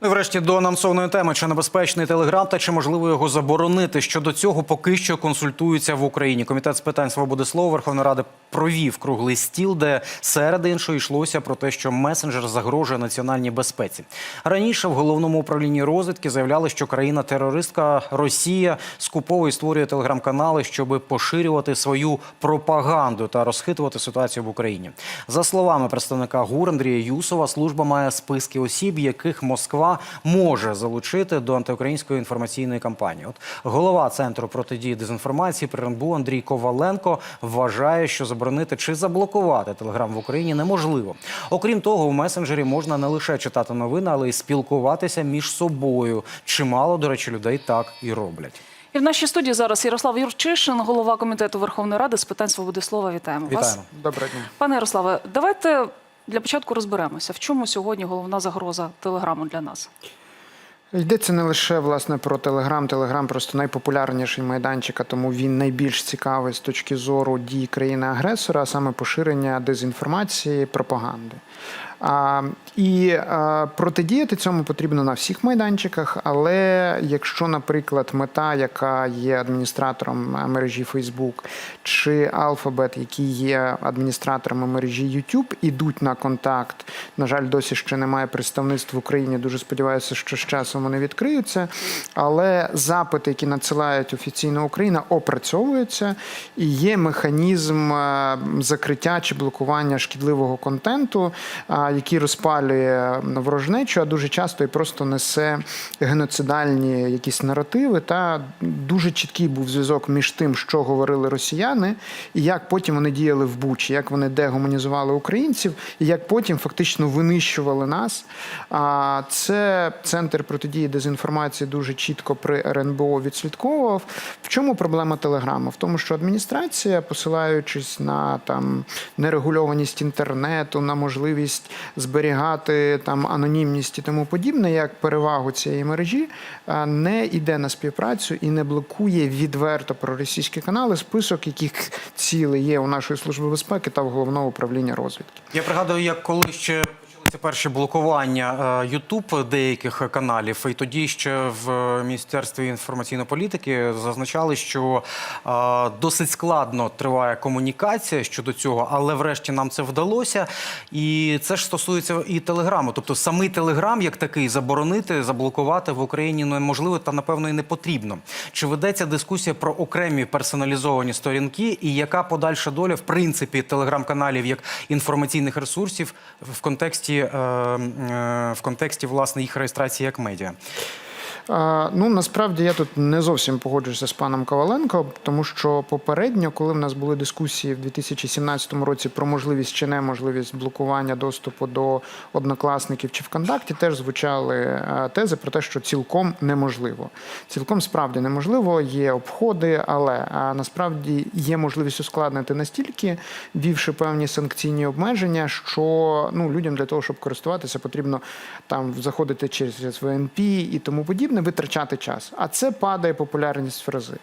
Ну, врешті до анонсованої теми, чи небезпечний телеграм та чи можливо його заборонити. Щодо цього поки що консультуються в Україні. Комітет з питань свободи слова Верховної Ради провів круглий стіл, де серед іншого йшлося про те, що месенджер загрожує національній безпеці. Раніше в головному управлінні розвідки заявляли, що країна-терористка Росія скупово і створює телеграм-канали, щоб поширювати свою пропаганду та розхитувати ситуацію в Україні. За словами представника ГУР Андрія Юсова, служба має списки осіб, яких Москва може залучити до антиукраїнської інформаційної кампанії. От голова центру протидії дезінформації при РНБУ Андрій Коваленко вважає, що заборонити чи заблокувати телеграм в Україні неможливо. Окрім того, у месенджері можна не лише читати новини, але й спілкуватися між собою. Чимало, до речі, людей так і роблять. І в нашій студії зараз Ярослав Юрчишин, голова комітету Верховної Ради з питань свободи слова. Вітаємо вас. Вітаємо. Доброго дня. Пане Ярославе, давайте для початку розберемося, в чому сьогодні головна загроза телеграму для нас. Йдеться не лише власне про Телеграм. Телеграм просто найпопулярніший майданчик, а тому він найбільш цікавий з точки зору дій країни-агресора, а саме поширення дезінформації, пропаганди. А, і а, протидіяти цьому потрібно на всіх майданчиках. Але якщо, наприклад, мета, яка є адміністратором мережі Facebook, чи Alphabet, які є адміністраторами мережі YouTube, ідуть на контакт. На жаль, досі ще немає представництв в Україні. Дуже сподіваюся, що з часом вони відкриються. Але запити, які надсилають офіційно Україна, опрацьовуються і є механізм е, закриття чи блокування шкідливого контенту, який розпалює ворожнечу, а дуже часто і просто несе геноцидальні якісь наративи. Та дуже чіткий був зв'язок між тим, що говорили росіяни, і як потім вони діяли в Бучі, як вони дегуманізували українців, і як потім фактично винищували нас. А це центр протидії дезінформації дуже чітко при РНБО відслідковував. В чому проблема телеграму? В тому, що адміністрація, посилаючись на там нерегульованість інтернету, на можливість зберігати там анонімність і тому подібне, як перевагу цієї мережі, не йде на співпрацю і не блокує відверто проросійські канали, список яких цілей є у нашої служби безпеки та в головного управління розвідки. Я пригадую, як коли ще почалися перші блокування Ютуб деяких каналів, і тоді ще в міністерстві інформаційної політики зазначали, що е, досить складно триває комунікація щодо цього, але врешті нам це вдалося. І це ж стосується і телеграму. Тобто самий телеграм, як такий, заборонити, заблокувати в Україні неможливо та напевно і не потрібно. Чи ведеться дискусія про окремі персоналізовані сторінки, і яка подальша доля в принципі телеграм-каналів як інформаційних ресурсів в контексті, е, е, в контексті власне їх реєстрації як медіа? Ну насправді я тут не зовсім погоджуюся з паном Коваленко, тому що попередньо, коли в нас були дискусії в 2017 році про можливість чи неможливість блокування доступу до однокласників чи ВКонтакті, теж звучали е, тези про те, що цілком неможливо. Цілком справді неможливо, є обходи, але насправді є можливість ускладнити настільки, ввівши певні санкційні обмеження, що ну людям для того, щоб користуватися, потрібно там заходити через ВНП і тому подібне, витрачати час. А це падає популярність фрази.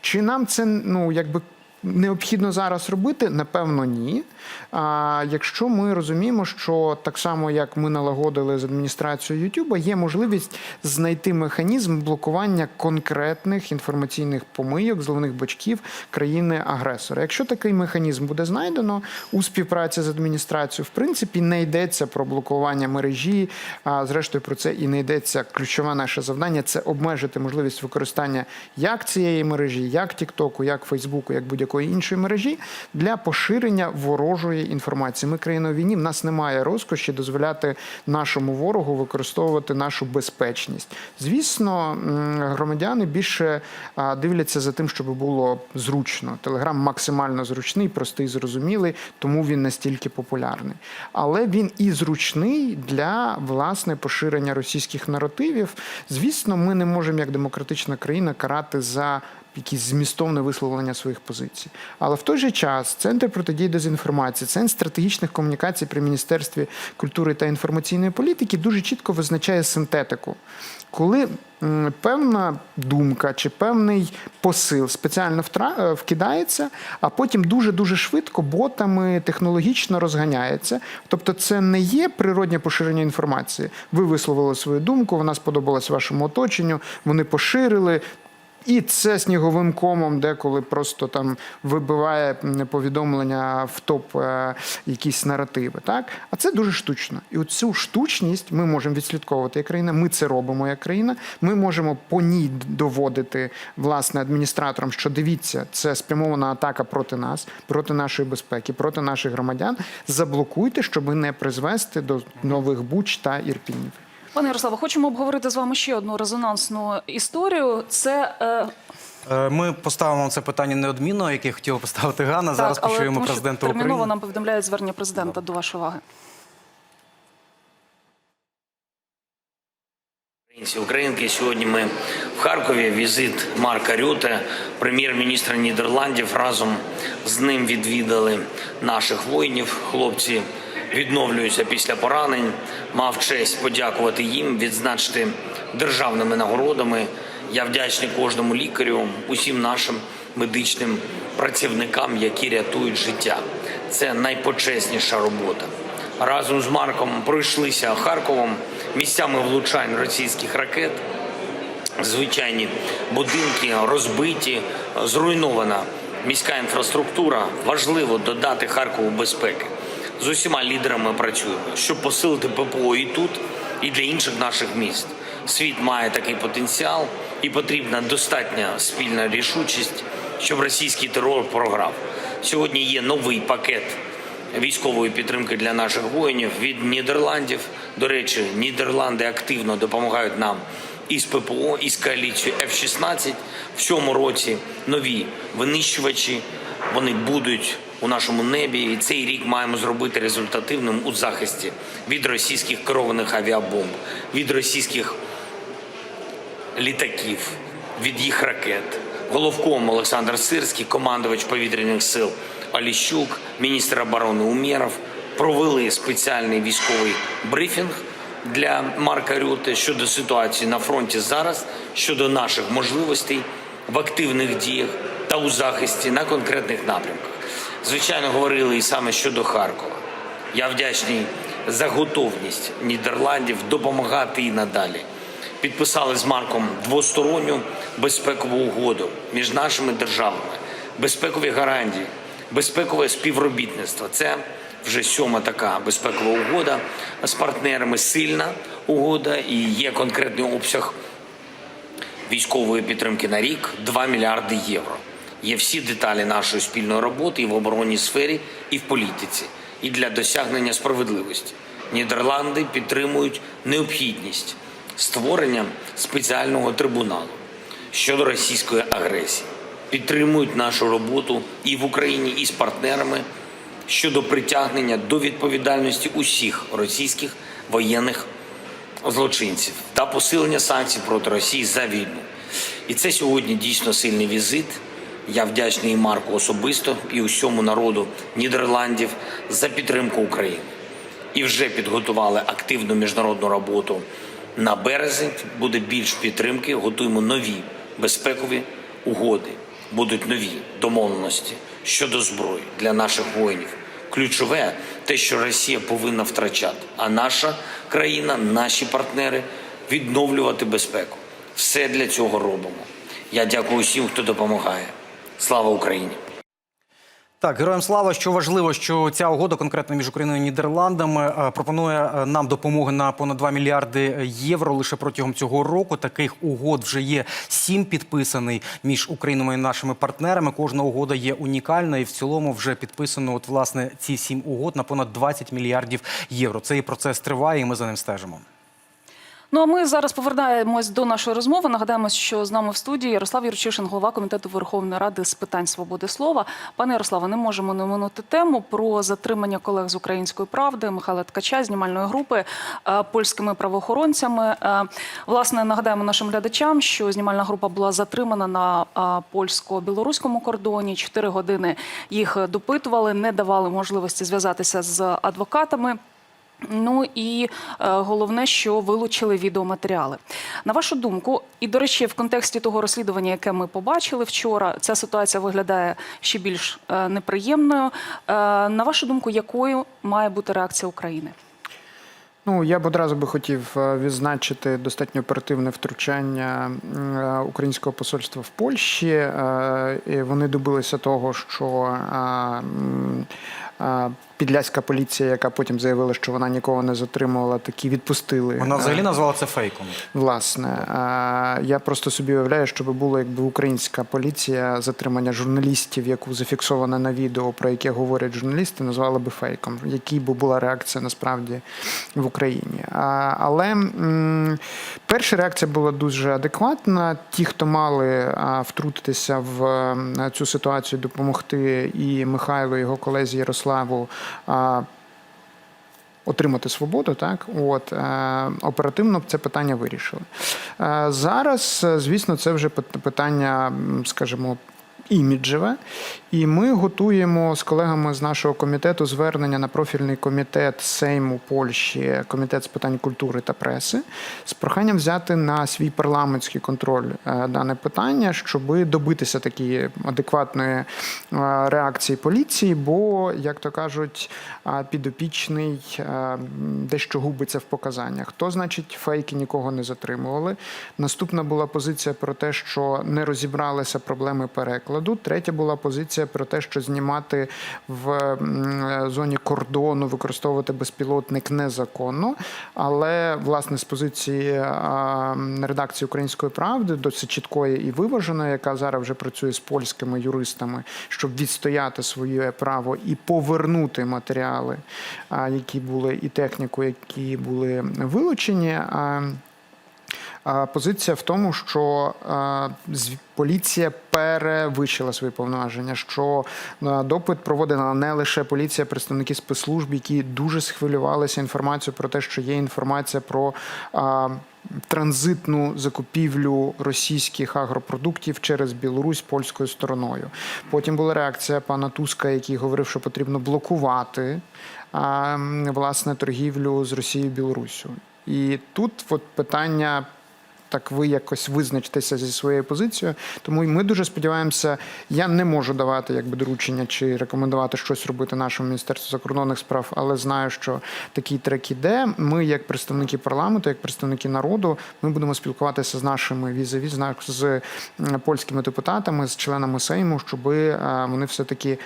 Чи нам це ну якби необхідно зараз робити? Напевно, ні. А якщо ми розуміємо, що так само як ми налагодили з адміністрацією YouTube, є можливість знайти механізм блокування конкретних інформаційних помийок, зливних бачків країни-агресора. Якщо такий механізм буде знайдено у співпраці з адміністрацією, в принципі, не йдеться про блокування мережі. А зрештою про це і не йдеться. Ключове наше завдання це обмежити можливість використання як цієї мережі, як Тіктоку, як Фейсбуку, як будь-якої іншої мережі для поширення ворожої інформації. Ми країна у війні. В нас немає розкоші дозволяти нашому ворогу використовувати нашу безпечність. Звісно, громадяни більше дивляться за тим, щоб було зручно. Телеграм максимально зручний, простий, зрозумілий, тому він настільки популярний. Але він і зручний для власне поширення російських наративів. Звісно, ми не можемо як демократична країна карати за якісь змістовне висловлення своїх позицій. Але в той же час центр протидії дезінформації, центр стратегічних комунікацій при міністерстві культури та інформаційної політики дуже чітко визначає синтетику. Коли певна думка чи певний посил спеціально е, вкидається, а потім дуже дуже швидко ботами технологічно розганяється. Тобто, це не є природнє поширення інформації. Ви висловили свою думку, вона сподобалась вашому оточенню, вони поширили. І це сніговим комом деколи просто там вибиває повідомлення в топ е, якісь наративи. Так? А це дуже штучно. І оцю штучність ми можемо відслідковувати як країна. Ми це робимо як країна. Ми можемо по ній доводити власне адміністраторам, що дивіться, це спрямована атака проти нас, проти нашої безпеки, проти наших громадян. Заблокуйте, щоб не призвести до нових буч та ірпінів. Пане Ярославе, хочемо обговорити з вами ще одну резонансну історію. Це е, Е, Ми поставимо це питання неодмінно, яке хотіла поставити Ганна. Зараз так, але почуємо тому що президента терміново України. нам повідомляють звернення президента до вашої уваги. Українці, Українки, сьогодні ми в Харкові. Візит Марка Рюте, прем'єр-міністра Нідерландів. Разом з ним відвідали наших воїнів. Хлопці відновлюються після поранень. Мав честь подякувати їм, відзначити державними нагородами. Я вдячний кожному лікарю, усім нашим медичним працівникам, які рятують життя. Це найпочесніша робота разом з Марком пройшлися Харковом місцями влучань російських ракет. Звичайні будинки розбиті, зруйнована міська інфраструктура. Важливо додати Харкову безпеки. З усіма лідерами працюємо, щоб посилити ППО і тут, і для інших наших міст. Світ має такий потенціал, і потрібна достатня спільна рішучість, щоб російський терор програв. Сьогодні є новий пакет військової підтримки для наших воїнів від Нідерландів. До речі, Нідерланди активно допомагають нам із ППО, із коаліцією F-16. В цьому році нові винищувачі вони будуть у нашому небі, і цей рік маємо зробити результативним у захисті від російських керованих авіабомб, від російських літаків, від їх ракет. Головком Олександр Сирський, командувач повітряних сил Аліщук, міністр оборони Умєров провели спеціальний військовий брифінг для Марка Рюте щодо ситуації на фронті зараз, щодо наших можливостей в активних діях та у захисті на конкретних напрямках. Звичайно, говорили і саме щодо Харкова. Я вдячний за готовність Нідерландів допомагати і надалі. Підписали з Марком двосторонню безпекову угоду між нашими державами, безпекові гарантії, безпекове співробітництво. Це вже сьома така безпекова угода з партнерами. Сильна угода і є конкретний обсяг військової підтримки на рік 2 мільярди євро. Є всі деталі нашої спільної роботи і в оборонній сфері, і в політиці, і для досягнення справедливості. Нідерланди підтримують необхідність створення спеціального трибуналу щодо російської агресії, підтримують нашу роботу і в Україні, і з партнерами щодо притягнення до відповідальності усіх російських воєнних злочинців та посилення санкцій проти Росії за війну. І це сьогодні дійсно сильний візит. Я вдячний Марку особисто і усьому народу Нідерландів за підтримку України. І вже підготували активну міжнародну роботу на березень. Буде більш підтримки. Готуємо нові безпекові угоди. Будуть нові домовленості щодо зброї для наших воїнів. Ключове те, що Росія повинна втрачати, а наша країна, наші партнери відновлювати безпеку. Все для цього робимо. Я дякую всім, хто допомагає. Слава Україні! Так, героям слава, що важливо, що ця угода конкретно між Україною і Нідерландами е, пропонує е, нам допомоги на понад 2 мільярди євро лише протягом цього року. Таких угод вже є сім підписаний між Україною і нашими партнерами. Кожна угода є унікальна, і в цілому вже підписано от власне ці сім угод на понад 20 мільярдів євро. Цей процес триває, і ми за ним стежимо. Ну а ми зараз повернаємось до нашої розмови. Нагадаємо, що з нами в студії Ярослав Юрчишин, голова комітету Верховної Ради з питань свободи слова. Пане Ярославе, не можемо не минути тему про затримання колег з української правди Михайла Ткача, знімальної групи е, польськими правоохоронцями. Е, Власне, нагадаємо нашим глядачам, що знімальна група була затримана на е, польсько-білоруському кордоні. Чотири години їх допитували, не давали можливості зв'язатися з адвокатами. Ну і е, головне, що вилучили відеоматеріали. На вашу думку, і до речі, в контексті того розслідування, яке ми побачили вчора, ця ситуація виглядає ще більш е, неприємною. Е, на вашу думку, якою має бути реакція України? Ну, я б одразу би хотів відзначити достатньо оперативне втручання українського посольства в Польщі. Вони добилися того, що підляська поліція, яка потім заявила, що вона нікого не затримувала, такі відпустили. Вона е, взагалі назвала це фейком. Власне, е, я просто собі уявляю, що би було, якби українська поліція затримання журналістів, яку зафіксовано на відео, про яке говорять журналісти, назвала би фейком. Який би була реакція насправді в Україні? Але перша реакція була дуже адекватна. Ті, хто мали втрутитися в цю ситуацію, допомогти і Михайлу, і його колезі Ярославу. отримати свободу, так от е, оперативно це питання вирішили. Е, зараз, е, звісно, це вже питання, скажімо. Іміджеве, і ми готуємо з колегами з нашого комітету звернення на профільний комітет Сейму Польщі, комітет з питань культури та преси, з проханням взяти на свій парламентський контроль е, дане питання, щоб добитися такої адекватної е, реакції поліції. Бо, як то кажуть, е, підопічний дещо губиться в показаннях. Хто значить фейки нікого не затримували? Наступна була позиція про те, що не розібралися проблеми перекладу. Третя була позиція про те, що знімати в зоні кордону, використовувати безпілотник незаконно. Але власне з позиції редакції Української правди, досить чіткої і виваженої, яка зараз вже працює з польськими юристами, щоб відстояти своє право і повернути матеріали, які були і техніку, які були вилучені. Позиція в тому, що поліція перевищила свої повноваження. Що допит проводила не лише поліція, представники спецслужб, які дуже схвилювалися інформацією про те, що є інформація про. Транзитну закупівлю російських агропродуктів через Білорусь польською стороною. Потім була реакція пана Туска, який говорив, що потрібно блокувати власне торгівлю з Росією і Білоруссю. І тут от питання. Так, ви якось визначтеся зі своєю позицією. Тому ми дуже сподіваємося. Я не можу давати якби доручення чи рекомендувати щось робити нашому міністерству закордонних справ, але знаю, що такий трек іде. Ми, як представники парламенту, як представники народу, ми будемо спілкуватися з нашими візаві, з польськими депутатами, з членами Сейму, щоб вони все таки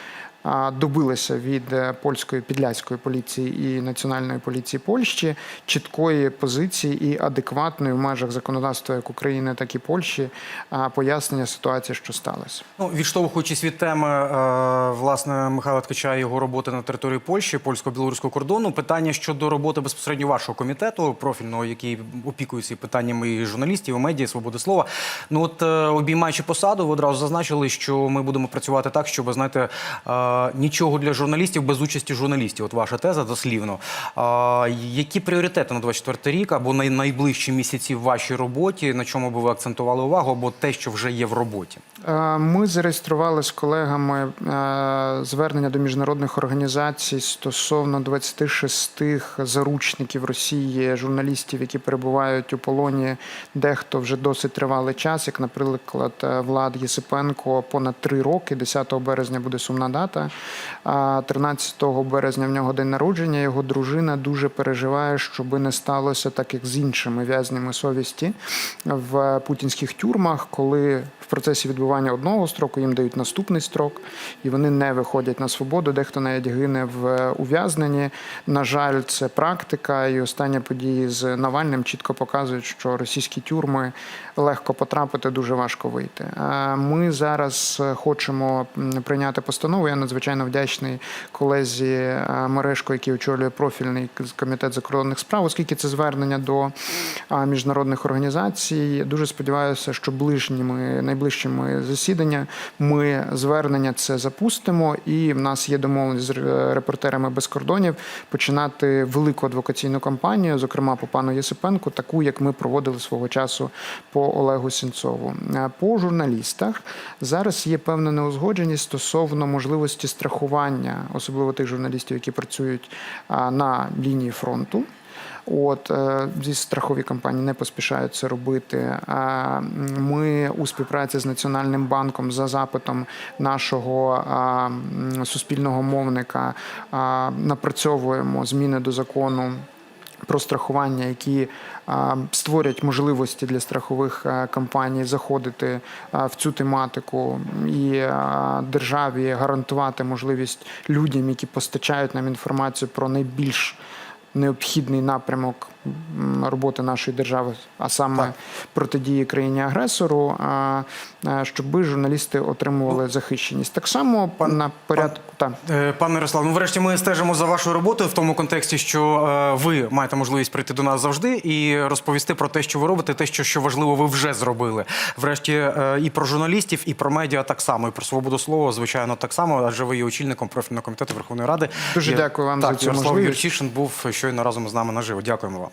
добилися від е, польської підляської поліції і національної поліції Польщі чіткої позиції і адекватної в межах законодавства як України, так і Польщі пояснення ситуації, що сталося. Ну, відштовхуючись від теми е, власне Михайла Ткача і його роботи на території Польщі, польсько-білоруського кордону, питання щодо роботи безпосередньо вашого комітету, профільного, який опікується питаннями журналістів, і медіа, свободи слова. Ну от е, обіймаючи посаду, ви одразу зазначили, що ми будемо працювати так, щоб знаєте, нічого для журналістів без участі журналістів. От ваша теза дослівно. Які пріоритети на 24 рік або най- найближчі місяці в вашій роботі, на чому би ви акцентували увагу, або те, що вже є в роботі? Ми зареєстрували з колегами звернення до міжнародних організацій стосовно 26 заручників Росії, журналістів, які перебувають у полоні, дехто вже досить тривалий час, як, наприклад, Влад Єсипенко понад три роки. 10 березня буде сумна дата. А 13 березня в нього день народження. Його дружина дуже переживає, щоб не сталося так, як з іншими в'язнями совісті в путінських тюрмах, коли в процесі відбування одного строку їм дають наступний строк, і вони не виходять на свободу. Дехто навіть гине в ув'язненні. На жаль, це практика, і останні події з Навальним чітко показують, що російські тюрми легко потрапити, дуже важко вийти. Ми зараз хочемо прийняти постанову. Я надзвичайно вдячний колезі е, Мережко, який очолює профільний комітет закордонних справ, оскільки це звернення до міжнародних організацій. Дуже сподіваюся, що ближніми найближчими засідання ми звернення це запустимо, і в нас є домовленість з репортерами без кордонів починати велику адвокаційну кампанію, зокрема по пану Єсипенку, таку як ми проводили свого часу по Олегу Сінцову. Е, По журналістах зараз є певна неузгодженість стосовно можливості страхування, особливо тих журналістів, які працюють на лінії фронту. От е, зі страхові компанії не поспішають це робити. Ми у співпраці з Національним банком за запитом нашого суспільного мовника напрацьовуємо зміни до закону. Про страхування, які створять можливості для страхових компаній заходити в цю тематику і державі гарантувати можливість людям, які постачають нам інформацію про найбільш необхідний напрямок роботи нашої держави, а саме протидії країні агресору, а, щоб журналісти отримували захищеність. Так само на порядку та Е, Пане Ярослав, ну врешті ми стежимо за вашою роботою в тому контексті, що е, ви маєте можливість прийти до нас завжди і розповісти про те, що ви робите, те, що, що важливо, ви вже зробили. Врешті е, і про журналістів, і про медіа так само, і про свободу слова, звичайно, так само, адже ви є очільником профільного комітету Верховної Ради. Дуже І- дякую вам так, за цю Ярослав можливість. Юрчишин був щойно разом з нами наживо. Дякуємо вам.